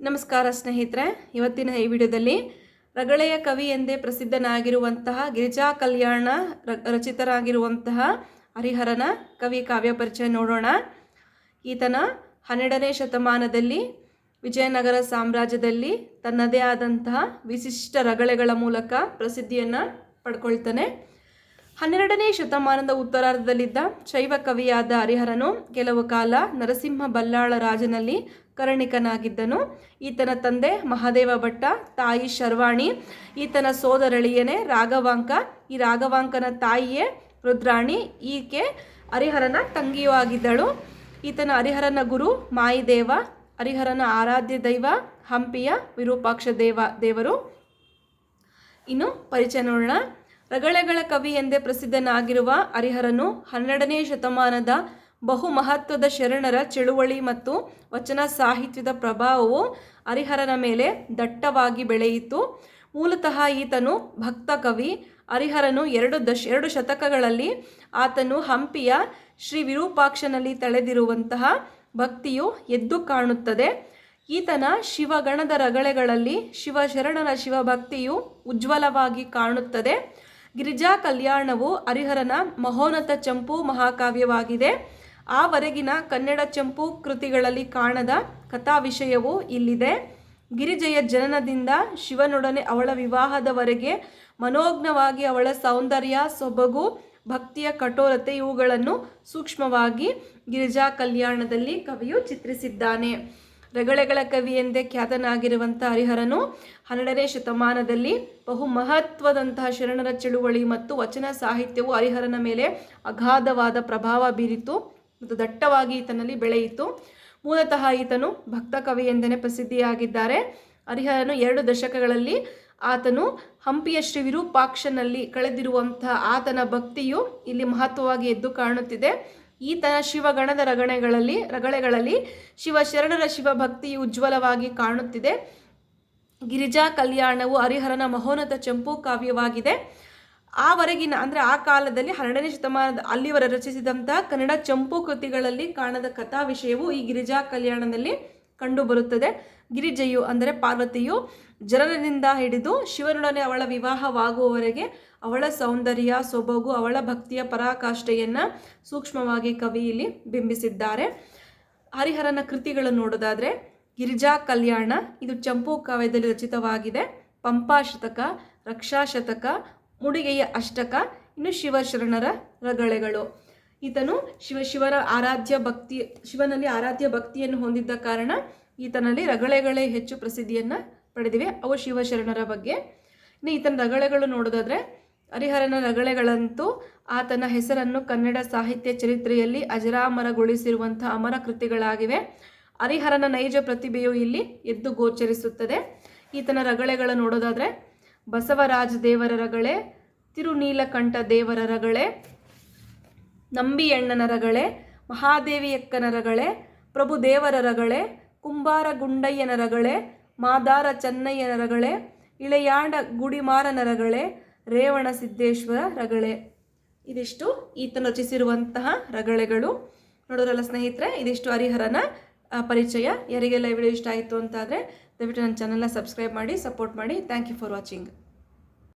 ನಮಸ್ಕಾರ ಸ್ನೇಹಿತರೆ, ಇವತ್ತಿನ ಈ ವಿಡಿಯೋದಲ್ಲಿ ರಗಳೆಯ ಕವಿ ಎಂದೇ ಪ್ರಸಿದ್ಧನಾಗಿರುವಂತಹ ಗಿರಿಜಾ ಕಲ್ಯಾಣ ರಚಿತರಾಗಿರುವಂತಹ ಹರಿಹರನ ಕವಿ ಕಾವ್ಯ ಪರಿಚಯ ನೋಡೋಣ. ಈತನ ಹನ್ನೆರಡನೇ ಶತಮಾನದಲ್ಲಿ ವಿಜಯನಗರ ಸಾಮ್ರಾಜ್ಯದಲ್ಲಿ ತನ್ನದೇ ಆದಂತಹ ವಿಶಿಷ್ಟ ರಗಳೆಗಳ ಮೂಲಕ ಪ್ರಸಿದ್ಧಿಯನ್ನು ಪಡ್ಕೊಳ್ತಾನೆ. ಹನ್ನೆರಡನೇ ಶತಮಾನದ ಉತ್ತರಾರ್ಧದಲ್ಲಿದ್ದ ಶೈವ ಕವಿಯಾದ ಹರಿಹರನು ಕೆಲವು ಕಾಲ ನರಸಿಂಹ ಬಲ್ಲಾಳ ರಾಜನಲ್ಲಿ ಕರ್ಣಿಕನಾಗಿದ್ದನು. ಈತನ ತಂದೆ ಮಹಾದೇವ ಭಟ್ಟ, ತಾಯಿ ಶರ್ವಾಣಿ, ಈತನ ಸೋದರಳಿಯನೇ ರಾಘವಾಂಕ. ಈ ರಾಘವಾಂಕನ ತಾಯಿಯೇ ರುದ್ರಾಣಿ. ಈಕೆ ಹರಿಹರನ ತಂಗಿಯೂ ಆಗಿದ್ದಳು. ಈತನ ಹರಿಹರನ ಗುರು ಮಾಯಿದೇವ, ಹರಿಹರನ ಆರಾಧ್ಯ ದೈವ, ಹಂಪಿಯ ವಿರೂಪಾಕ್ಷ ದೇವ ದೇವರು. ಇನ್ನು ಪರಿಚಯ ನೋಡೋಣ. ರಗಳೆಗಳ ಕವಿ ಎಂದೇ ಪ್ರಸಿದ್ಧನಾಗಿರುವ ಹರಿಹರನು ಹನ್ನೆರಡನೇ ಶತಮಾನದ ಬಹು ಮಹತ್ವದ ಶರಣರ ಚಳುವಳಿ ಮತ್ತು ವಚನ ಸಾಹಿತ್ಯದ ಪ್ರಭಾವವು ಹರಿಹರನ ಮೇಲೆ ದಟ್ಟವಾಗಿ ಬೆಳೆಯಿತು. ಮೂಲತಃ ಈತನು ಭಕ್ತ ಕವಿ. ಹರಿಹರನು ಎರಡು ದಶ, ಎರಡು ಶತಕಗಳಲ್ಲಿ ಆತನು ಹಂಪಿಯ ಶ್ರೀ ವಿರೂಪಾಕ್ಷನಲ್ಲಿ ತಳೆದಿರುವಂತಹ ಭಕ್ತಿಯು ಎದ್ದು ಕಾಣುತ್ತದೆ. ಈತನ ಶಿವಗಣದ ರಗಳೆಗಳಲ್ಲಿ ಶಿವಶರಣರ ಶಿವಭಕ್ತಿಯು ಉಜ್ವಲವಾಗಿ ಕಾಣುತ್ತದೆ. ಗಿರಿಜಾ ಕಲ್ಯಾಣವು ಹರಿಹರನ ಮಹೋನತ ಚಂಪು ಮಹಾಕಾವ್ಯವಾಗಿದೆ. ಆವರೆಗಿನ ಕನ್ನಡ ಚಂಪು ಕೃತಿಗಳಲ್ಲಿ ಕಾಣದ ಕಥಾ ವಿಷಯವು ಇಲ್ಲಿದೆ. ಗಿರಿಜೆಯ ಜನನದಿಂದ ಶಿವನೊಡನೆ ಅವಳ ವಿವಾಹದವರೆಗೆ ಮನೋಜ್ಞವಾಗಿ ಅವಳ ಸೌಂದರ್ಯ, ಸೊಬಗು, ಭಕ್ತಿಯ ಕಠೋರತೆ ಇವುಗಳನ್ನು ಸೂಕ್ಷ್ಮವಾಗಿ ಗಿರಿಜಾ ಕಲ್ಯಾಣದಲ್ಲಿ ಕವಿಯು ಚಿತ್ರಿಸಿದ್ದಾನೆ. ರಗಳೆಗಳ ಕವಿ ಎಂದೇ ಖ್ಯಾತನಾಗಿರುವಂಥ ಹರಿಹರನು ಹನ್ನೆರಡನೇ ಶತಮಾನದಲ್ಲಿ ಬಹು ಮಹತ್ವದಂತಹ ಶರಣರ ಚಳುವಳಿ ಮತ್ತು ವಚನ ಸಾಹಿತ್ಯವು ಹರಿಹರನ ಮೇಲೆ ಅಗಾಧವಾದ ಪ್ರಭಾವ ಬೀರಿತು ಮತ್ತು ದಟ್ಟವಾಗಿ ಈತನಲ್ಲಿ ಬೆಳೆಯಿತು. ಮೂಲತಃ ಈತನು ಭಕ್ತ ಕವಿ ಎಂದೇ ಪ್ರಸಿದ್ಧಿಯಾಗಿದ್ದಾರೆ. ಹರಿಹರನು ಎರಡು ದಶಕಗಳಲ್ಲಿ ಆತನು ಹಂಪಿಯ ಶ್ರೀ ವಿರೂಪಾಕ್ಷನಲ್ಲಿ ಕಳೆದಿರುವಂತಹ ಆತನ ಭಕ್ತಿಯು ಇಲ್ಲಿ ಮಹತ್ವವಾಗಿ ಎದ್ದು ಕಾಣುತ್ತಿದೆ. ಈತನ ಶಿವಗಣದ ರಗಣೆಗಳಲ್ಲಿ, ರಗಳೆಗಳಲ್ಲಿ ಶಿವ ಶರಣರ ಶಿವ ಶಿವಭಕ್ತಿಯು ಉಜ್ವಲವಾಗಿ ಕಾಣುತ್ತಿದೆ. ಗಿರಿಜಾ ಕಲ್ಯಾಣವು ಹರಿಹರನ ಮಹೋನ್ನತ ಚಂಪು ಕಾವ್ಯವಾಗಿದೆ. ಆವರೆಗಿನ, ಅಂದರೆ ಆ ಕಾಲದಲ್ಲಿ ಹನ್ನೆರಡನೇ ಶತಮಾನದ, ಅಲ್ಲಿವರ ರಚಿಸಿದಂತಹ ಕನ್ನಡ ಚಂಪು ಕೃತಿಗಳಲ್ಲಿ ಕಾಣದ ಕಥಾ ವಿಷಯವು ಈ ಗಿರಿಜಾ ಕಲ್ಯಾಣದಲ್ಲಿ ಕಂಡುಬರುತ್ತದೆ ಗಿರಿಜೆಯು, ಅಂದರೆ ಪಾರ್ವತಿಯು ಜನರಿಂದ ಹಿಡಿದು ಶಿವನೊಡನೆ ಅವಳ ವಿವಾಹವಾಗುವವರೆಗೆ ಅವಳ ಸೌಂದರ್ಯ, ಸೊಬಗು, ಅವಳ ಭಕ್ತಿಯ ಪರಾಕಾಷ್ಠೆಯನ್ನು ಸೂಕ್ಷ್ಮವಾಗಿ ಕವಿ ಇಲ್ಲಿ ಬಿಂಬಿಸಿದ್ದಾರೆ. ಹರಿಹರನ ಕೃತಿಗಳನ್ನು ನೋಡೋದಾದರೆ, ಗಿರಿಜಾ ಕಲ್ಯಾಣ, ಇದು ಚಂಪು ಕಾವ್ಯದಲ್ಲಿ ರಚಿತವಾಗಿದೆ. ಪಂಪಾ ಶತಕ, ರಕ್ಷಾ ಶತಕ, ಮುಡಿಗೆಯ ಅಷ್ಟಕ, ಇನ್ನು ಶಿವಶರಣರ ರಗಳೆಗಳು. ಈತನು ಶಿವ, ಶಿವರ ಆರಾಧ್ಯ ಭಕ್ತಿ, ಶಿವನಲ್ಲಿ ಆರಾಧ್ಯ ಭಕ್ತಿಯನ್ನು ಹೊಂದಿದ್ದ ಕಾರಣ ಈತನಲ್ಲಿ ರಗಳೆಗಳೇ ಹೆಚ್ಚು ಪ್ರಸಿದ್ಧಿಯನ್ನು ಪಡೆದಿವೆ. ಅವು ಶಿವಶರಣರ ಬಗ್ಗೆ. ಇನ್ನು ಈತನ ರಗಳೆಗಳು ನೋಡೋದಾದ್ರೆ ಹರಿಹರನ ರಗಳೆಗಳಂತೂ ಆತನ ಹೆಸರನ್ನು ಕನ್ನಡ ಸಾಹಿತ್ಯ ಚರಿತ್ರೆಯಲ್ಲಿ ಅಜರಾಮರಗೊಳಿಸಿರುವಂಥ ಅಮರ ಕೃತಿಗಳಾಗಿವೆ. ಹರಿಹರನ ನೈಜ ಪ್ರತಿಭೆಯು ಇಲ್ಲಿ ಎದ್ದು ಗೋಚರಿಸುತ್ತದೆ. ಈತನ ರಗಳೆಗಳ ನೋಡೋದಾದ್ರೆ, ಬಸವರಾಜ ದೇವರ ರಗಳೆ, ತಿರುನೀಲಕಂಠ ದೇವರ ರಗಳೆ, ನಂಬಿಯಣ್ಣನ ರಗಳೆ, ಮಹಾದೇವಿಯಕ್ಕನ ರಗಳೆ, ಪ್ರಭು ದೇವರ ರಗಳೆ, ಕುಂಬಾರ ಗುಂಡಯ್ಯನ ರಗಳೆ, ಮಾದಾರ ಚನ್ನಯ್ಯನ ರಗಳೆ, ಇಳೆಯಾಂಡ ಗುಡಿಮಾರನ ರಗಳೆ ರೇವಣ ಸಿದ್ದೇಶ್ವರ ರಗಳೆ. ಇದಿಷ್ಟು ಈತನು ರಚಿಸಿರುವಂತಹ ರಗಳೆಗಳು. ನೋಡೋದ್ರಲ್ಲ ಸ್ನೇಹಿತರೆ, ಇದಿಷ್ಟು ಹರಿಹರನ ಪರಿಚಯ. ಯಾರಿಗೆಲ್ಲ ವಿಡಿಯೋ ಇಷ್ಟ ಆಯಿತು ಅಂತಾದರೆ ದಯವಿಟ್ಟು ನನ್ನ ಚಾನಲ್ನ ಸಬ್ಸ್ಕ್ರೈಬ್ ಮಾಡಿ ಸಪೋರ್ಟ್ ಮಾಡಿ. Thank you for watching